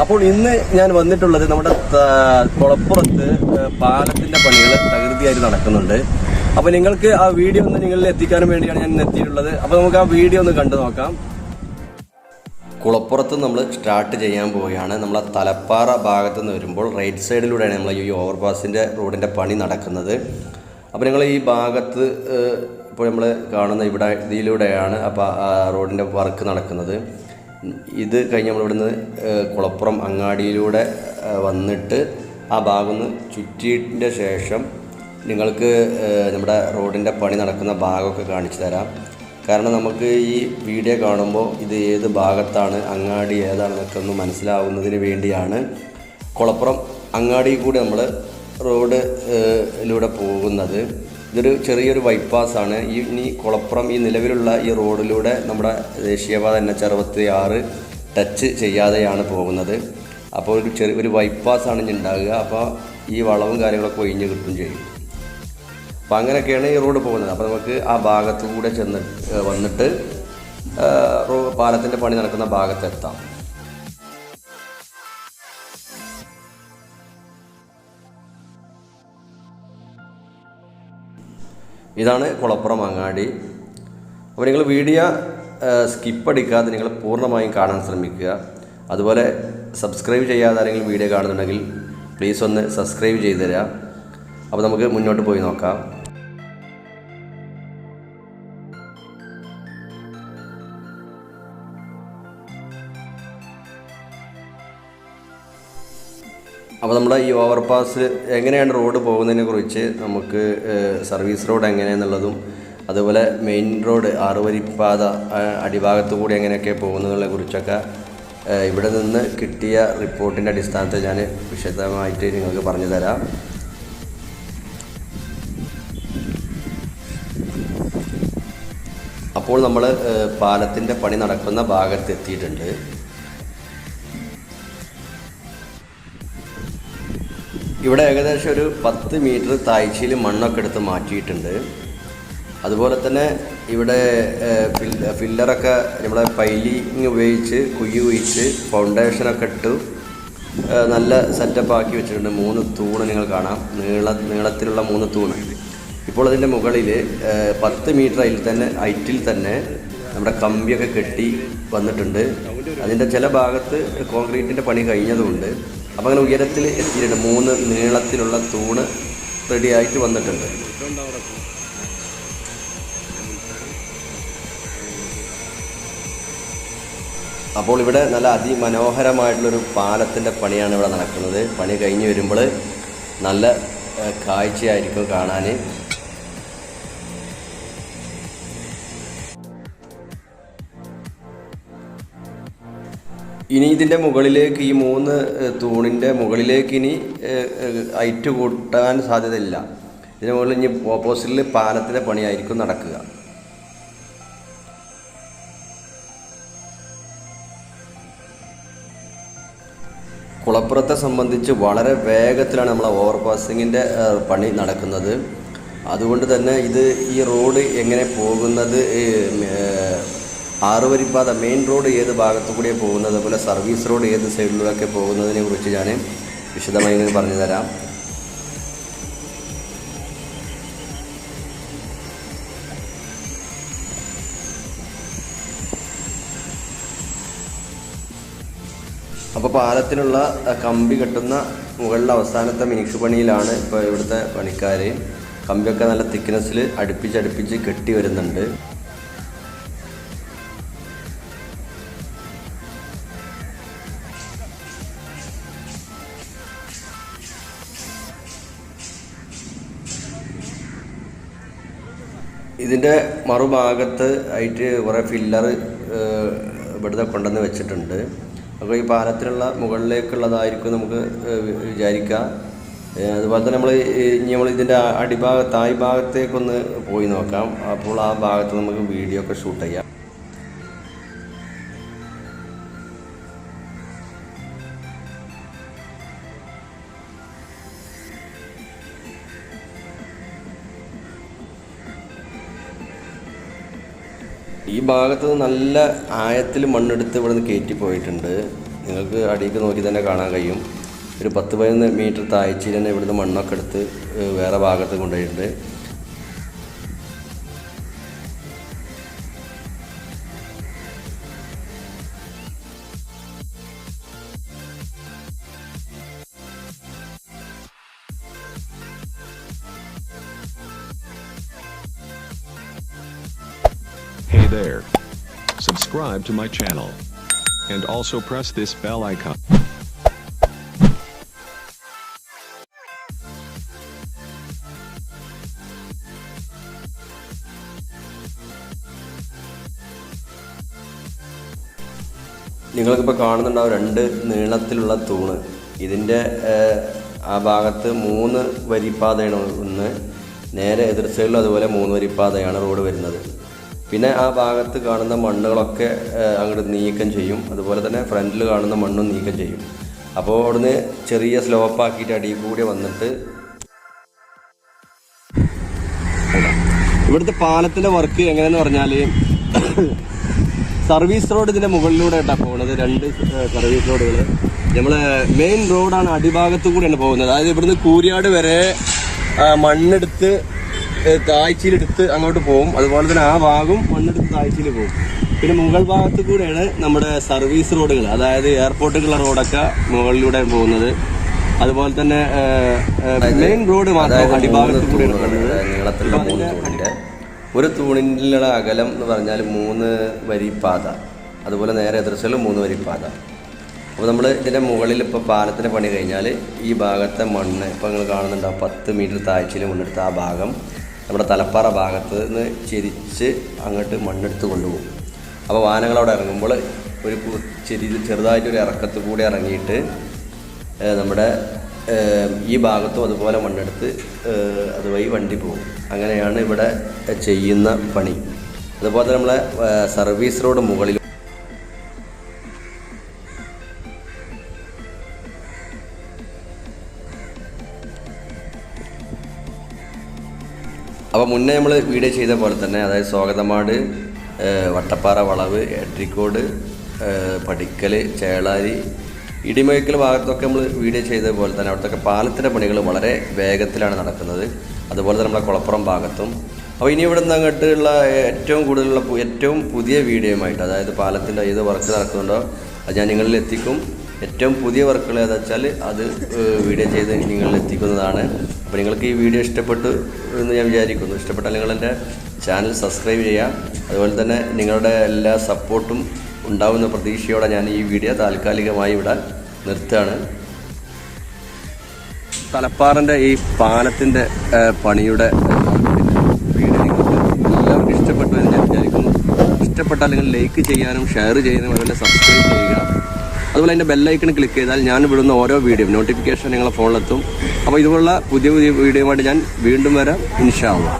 അപ്പോൾ ഇന്ന് ഞാൻ വന്നിട്ടുള്ളത് നമ്മുടെ കുളപ്പുറത്ത് പാലത്തിന്റെ പണികൾ തകൃതിയായിട്ട് നടക്കുന്നുണ്ട്. അപ്പൊ നിങ്ങൾക്ക് ആ വീഡിയോ ഒന്ന് നിങ്ങളിൽ എത്തിക്കാനും വേണ്ടിയാണ് ഞാൻ എത്തിയിട്ടുള്ളത്. അപ്പൊ നമുക്ക് ആ വീഡിയോ ഒന്ന് കണ്ടു നോക്കാം. കുളപ്പുറത്ത് നമ്മൾ സ്റ്റാർട്ട് ചെയ്യാൻ പോവുകയാണ്. നമ്മൾ ആ തലപ്പാറ ഭാഗത്ത് നിന്ന് വരുമ്പോൾ റൈറ്റ് സൈഡിലൂടെയാണ് നമ്മൾ ഈ ഓവർപാസിന്റെ റോഡിന്റെ പണി നടക്കുന്നത്. അപ്പോൾ നിങ്ങൾ ഈ ഭാഗത്ത് ഇപ്പോൾ നമ്മൾ കാണുന്ന ഇവിടെ ഇതിലൂടെയാണ് അപ്പോൾ റോഡിന്റെ വർക്ക് നടക്കുന്നത്. ഇത് കഴിഞ്ഞ് നമ്മൾ ഇവിടുന്ന് കുളപ്പുറം അങ്ങാടിയിലൂടെ വന്നിട്ട് ആ ഭാഗം ഒന്ന് ചുറ്റിയതിന്റെ ശേഷം നിങ്ങൾക്ക് നമ്മുടെ റോഡിന്റെ പണി നടക്കുന്ന ഭാഗമൊക്കെ കാണിച്ചു തരാം. കാരണം നമുക്ക് ഈ വീഡിയോ കാണുമ്പോൾ ഇത് ഏത് ഭാഗത്താണ് അങ്ങാടി ഏതാണെന്നൊക്കെ ഒന്ന് മനസ്സിലാവുന്നതിന് വേണ്ടിയാണ് കുളപ്പുറം അങ്ങാടി കൂടി നമ്മൾ റോഡിലൂടെ പോകുന്നത്. ഇതൊരു ചെറിയൊരു ബൈപ്പാസാണ് ഈ ഇനി കുളപ്പുറം ഈ നിലവിലുള്ള ഈ റോഡിലൂടെ നമ്മുടെ ദേശീയപാത എൻ എച്ച് അറുപത്തി ആറ് ടച്ച് ചെയ്യാതെയാണ് പോകുന്നത്. അപ്പോൾ ഒരു ചെറിയ ഒരു ബൈപ്പാസാണ് ഇനി ഉണ്ടാകുക അപ്പോൾ ഈ വളവും കാര്യങ്ങളൊക്കെ ഒഴിഞ്ഞ് കിട്ടും ചെയ്യും. അപ്പോൾ അങ്ങനെയൊക്കെയാണ് ഈ റോഡ് പോകുന്നത്. അപ്പോൾ നമുക്ക് ആ ഭാഗത്തു കൂടെ ചെന്ന് വന്നിട്ട് പാലത്തിന്റെ പണി നടക്കുന്ന ഭാഗത്തെത്താം. ഇതാണ് കുളപ്പുറം അങ്ങാടി. അപ്പോൾ നിങ്ങൾ വീഡിയോ സ്കിപ്പ് അടിക്കാതെ നിങ്ങൾ പൂർണമായും കാണാൻ ശ്രമിക്കുക. അതുപോലെ സബ്സ്ക്രൈബ് ചെയ്യാതെ ആരെങ്കിലും വീഡിയോ കാണുന്നുണ്ടെങ്കിൽ പ്ലീസ് ഒന്ന് സബ്സ്ക്രൈബ് ചെയ്തു തരിക അപ്പോൾ നമുക്ക് മുന്നോട്ട് പോയി നോക്കാം. അപ്പോൾ നമ്മുടെ ഈ ഓവർപാസ് എങ്ങനെയാണ് റോഡ് പോകുന്നതിനെ കുറിച്ച് നമുക്ക് സർവീസ് റോഡ് എങ്ങനെയെന്നുള്ളതും അതുപോലെ മെയിൻ റോഡ് ആറുവരിപ്പാത അടിഭാഗത്തു കൂടി എങ്ങനെയൊക്കെ പോകുന്നതിനെ കുറിച്ചൊക്കെ ഇവിടെ നിന്ന് കിട്ടിയ റിപ്പോർട്ടിന്റെ അടിസ്ഥാനത്തിൽ ഞാൻ വിശദമായിട്ട് നിങ്ങൾക്ക് പറഞ്ഞു തരാം. അപ്പോൾ നമ്മൾ പാലത്തിന്റെ പണി നടക്കുന്ന ഭാഗത്ത് എത്തിയിട്ടുണ്ട്. ഇവിടെ ഏകദേശം ഒരു പത്ത് മീറ്റർ താഴ്ചയിൽ മണ്ണൊക്കെ എടുത്ത് മാറ്റിയിട്ടുണ്ട്. അതുപോലെ തന്നെ ഇവിടെ ഫില്ലറൊക്കെ നമ്മുടെ പൈലിങ് ഉപയോഗിച്ച് കുയ്യ് കുഴിച്ച് ഫൗണ്ടേഷനൊക്കെ ഇട്ട് നല്ല സെറ്റപ്പ് ആക്കി വെച്ചിട്ടുണ്ട്. മൂന്ന് തൂണ് നിങ്ങൾ കാണാം. നീള നീളത്തിലുള്ള മൂന്ന് തൂണ്. ഇപ്പോൾ അതിന്റെ മുകളിൽ പത്ത് മീറ്റർ അതിൽ തന്നെ ഹൈറ്റിൽ തന്നെ നമ്മുടെ കമ്പിയൊക്കെ കെട്ടി വന്നിട്ടുണ്ട്. അതിന്റെ ചില ഭാഗത്ത് കോൺക്രീറ്റിന്റെ പണി കഴിഞ്ഞതുകൊണ്ട് അപ്പോൾ അങ്ങനെ ഉയരത്തിൽ എത്തിയിട്ടുണ്ട്. മൂന്ന് നീളത്തിലുള്ള തൂണ് റെഡിയായിട്ട് വന്നിട്ടുണ്ട്. അപ്പോൾ ഇവിടെ നല്ല അതിമനോഹരമായിട്ടുള്ളൊരു പാലത്തിന്റെ പണിയാണ് ഇവിടെ നടക്കുന്നത്. പണി കഴിഞ്ഞ് വരുമ്പോൾ നല്ല കാഴ്ചയായിരിക്കും കാണാൻ. ഇനി ഇതിന്റെ മുകളിലേക്ക് ഈ മൂന്ന് തൂണിന്റെ മുകളിലേക്ക് ഇനി ഹൈറ്റ് കൂട്ടാൻ സാധ്യതയില്ല. ഇതിന് മുകളിൽ ഇനി ഓപ്പോസിറ്റിൽ പാലത്തിന്റെ പണിയായിരിക്കും നടക്കുക. കുളപ്പുറത്തെ സംബന്ധിച്ച് വളരെ വേഗത്തിലാണ് നമ്മളെ ഓവർ പാസിങ്ങിന്റെ പണി നടക്കുന്നത്. അതുകൊണ്ട് തന്നെ ഇത് ഈ റോഡ് എങ്ങനെ പോകുന്നത് ആറുവരിപ്പാത മെയിൻ റോഡ് ഏത് ഭാഗത്തു കൂടെ പോകുന്നത്? അതുപോലെ സർവീസ് റോഡ് ഏത് സൈഡിലൂടെയൊക്കെ പോകുന്നതിനെ കുറിച്ച് ഞാൻ വിശദമായി നിങ്ങൾക്ക് പറഞ്ഞു തരാം. അപ്പോൾ പാലത്തിനുള്ള കമ്പി കെട്ടുന്ന മുകളിലെ അവസാനത്തെ മിനിക്സ് പണിയിലാണ് ഇപ്പോൾ ഇവിടുത്തെ പണിക്കാർ കമ്പിയൊക്കെ നല്ല തിക്നെസ്സിൽ അടുപ്പിച്ച് അടുപ്പിച്ച് കെട്ടി വരുന്നുണ്ട്. ഇതിന്റെ മറുഭാഗത്ത് ആയിട്ട് കുറേ ഫില്ലർ ഇവിടുത്തെ കൊണ്ടുവന്ന് വെച്ചിട്ടുണ്ട്. അപ്പോൾ ഈ പാലത്തിനുള്ള മുകളിലേക്കുള്ളതായിരിക്കും നമുക്ക് വിചാരിക്കാം. അതുപോലെ തന്നെ നമ്മൾ ഇനി നമ്മൾ ഇതിന്റെ അടിഭാഗ തായ് ഭാഗത്തേക്കൊന്ന് പോയി നോക്കാം. അപ്പോൾ ആ ഭാഗത്ത് നമുക്ക് വീഡിയോ ഒക്കെ ഷൂട്ട് ചെയ്യാം. ഈ ഭാഗത്ത് നല്ല ആയത്തിൽ മണ്ണെടുത്ത് ഇവിടെ നിന്ന് കയറ്റി പോയിട്ടുണ്ട്. നിങ്ങൾക്ക് അടിയിലേക്ക് നോക്കി തന്നെ കാണാൻ കഴിയും. ഒരു പത്ത് പതിനൊന്ന് മീറ്റർ താഴ്ചയിൽ തന്നെ ഇവിടുന്ന് മണ്ണൊക്കെ എടുത്ത് വേറെ ഭാഗത്ത് കൊണ്ടുപോയിട്ടുണ്ട്. There. Subscribe to my channel. And also press this bell icon. നിങ്ങൾക്കിപ്പോൾ കാണുന്നുണ്ടാവും രണ്ട് നീളത്തിലുള്ള തൂണ് ഇതിന്റെ ആ ഭാഗത്ത് മൂന്ന് വരിപ്പാതയാണ് ഒന്ന് നേരെ എതിർ അതുപോലെ മൂന്ന് വരിപ്പാതയാണ് റോഡ് വരുന്നത് പിന്നെ ആ ഭാഗത്ത് കാണുന്ന മണ്ണുകളൊക്കെ അങ്ങോട്ട് നീക്കം ചെയ്യും. അതുപോലെ തന്നെ ഫ്രണ്ടിൽ കാണുന്ന മണ്ണും നീക്കം ചെയ്യും. അപ്പോൾ അവിടുന്ന് ചെറിയ സ്ലോപ്പാക്കിയിട്ട് അടിയിൽ കൂടി വന്നിട്ട് ഇവിടുത്തെ പാലത്തിന്റെ വർക്ക് എങ്ങനെയെന്ന് പറഞ്ഞാൽ സർവീസ് റോഡ് ഇതിന്റെ മുകളിലൂടെ ആയിട്ടാണ് പോകുന്നത് രണ്ട് സർവീസ് റോഡുകൾ നമ്മൾ മെയിൻ റോഡാണ് അടിഭാഗത്തു കൂടെയാണ് പോകുന്നത്. അതായത് ഇവിടുന്ന് കൂരിയാട് വരെ മണ്ണെടുത്ത് താഴ്ചയിലെടുത്ത് അങ്ങോട്ട് പോകും. അതുപോലെ തന്നെ ആ ഭാഗം മണ്ണെടുത്ത് താഴ്ചയിൽ പോകും. പിന്നെ മുകൾ ഭാഗത്ത് കൂടെയാണ് നമ്മുടെ സർവീസ് റോഡുകൾ. അതായത് എയർപോർട്ടുകളുടെ റോഡൊക്കെ മുകളിലൂടെ പോകുന്നത്. അതുപോലെ തന്നെ മെയിൻ റോഡ് മാത്രം അടിഭാഗത്ത് കൂടെയാണ് ഒരു തൂണിലുള്ള അകലം എന്ന് പറഞ്ഞാൽ മൂന്ന് വരി പാത. അതുപോലെ നേരെ എതിർച്ചലും മൂന്ന് വരി പാത. അപ്പോൾ നമ്മൾ ഇതിന്റെ മുകളിൽ ഇപ്പോൾ പാലത്തിന്റെ പണി കഴിഞ്ഞാൽ ഈ ഭാഗത്തെ മണ്ണ് ഇപ്പോൾ നിങ്ങൾ കാണുന്നുണ്ടാവും പത്ത് മീറ്റർ താഴ്ചയിൽ മുന്നെടുത്ത ആ ഭാഗം. നമ്മുടെ തലപ്പാറ ഭാഗത്ത് നിന്ന് ചെരിച്ച് അങ്ങോട്ട് മണ്ണെടുത്ത് കൊണ്ടുപോകും. അപ്പോൾ വാഹനങ്ങൾ അവിടെ ഇറങ്ങുമ്പോൾ ഒരു ചെരി ചെറുതായിട്ടൊരു ഇറക്കത്ത് കൂടി ഇറങ്ങിയിട്ട് നമ്മുടെ ഈ ഭാഗത്തും അതുപോലെ മണ്ണെടുത്ത് അതുവഴി വണ്ടി പോകും. അങ്ങനെയാണ് ഇവിടെ ചെയ്യുന്ന പണി. അതുപോലെ നമ്മളെ സർവീസ് റോഡ് മുകളിൽ അപ്പോൾ മുന്നേ നമ്മൾ വീഡിയോ ചെയ്ത പോലെ തന്നെ അതായത് സ്വാഗതമാട് വട്ടപ്പാറ വളവ് എട്രിക്കോട് പടിക്കൽ ചേളാരി ഇടിമയക്കൽ ഭാഗത്തൊക്കെ നമ്മൾ വീഡിയോ ചെയ്ത പോലെ തന്നെ അവിടുത്തെ പാലത്തിന്റെ പണികൾ വളരെ വേഗത്തിലാണ് നടക്കുന്നത്. അതുപോലെ തന്നെ നമ്മളെ കുളപ്പുറം ഭാഗത്തും. അപ്പോൾ ഇനി ഇവിടെ നിന്ന് അങ്ങോട്ടുള്ള ഏറ്റവും കൂടുതലുള്ള ഏറ്റവും പുതിയ വീഡിയോയുമായിട്ട് അതായത് പാലത്തിന്റെ ഏത് വർക്ക് നടക്കുന്നുണ്ടോ അത് ഞാൻ നിങ്ങളിൽ എത്തിക്കും ഏറ്റവും പുതിയ വർക്കുകൾ ഏതാ വെച്ചാൽ അത് വീഡിയോ ചെയ്ത് നിങ്ങളിൽ എത്തിക്കുന്നതാണ്. അപ്പോൾ നിങ്ങൾക്ക് ഈ വീഡിയോ ഇഷ്ടപ്പെട്ടു എന്ന് ഞാൻ വിചാരിക്കുന്നു. ഇഷ്ടപ്പെട്ടാൽ നിങ്ങൾ എന്റെ ചാനൽ സബ്സ്ക്രൈബ് ചെയ്യാം അതുപോലെ തന്നെ നിങ്ങളുടെ എല്ലാ സപ്പോർട്ടും ഉണ്ടാവുന്ന പ്രതീക്ഷയോടെ ഞാൻ ഈ വീഡിയോ താൽക്കാലികമായി ഇവിടെ നിർത്തുകയാണ്. തലപ്പാറിന്റെ ഈ പാലത്തിന്റെ പണിയുടെ വീഡിയോ എല്ലാവർക്കും ഇഷ്ടപ്പെട്ടു എന്ന് ഞാൻ വിചാരിക്കുന്നു. ഇഷ്ടപ്പെട്ടാൽ നിങ്ങൾ ലൈക്ക് ചെയ്യാനും ഷെയർ ചെയ്യാനും അതുപോലെ സബ്സ്ക്രൈബ് ചെയ്യുക. അതുപോലെ അതിന്റെ ബെല്ലൈക്കൺ ക്ലിക്ക് ചെയ്താൽ ഞാൻ വിടുന്ന ഓരോ വീഡിയോ നോട്ടിഫിക്കേഷൻ നിങ്ങളെ ഫോണിലെത്തും അപ്പോൾ ഇതുപോലുള്ള പുതിയ പുതിയ വീഡിയോയുമായിട്ട് ഞാൻ വീണ്ടും വരാം. ഇൻഷാ അള്ളാ.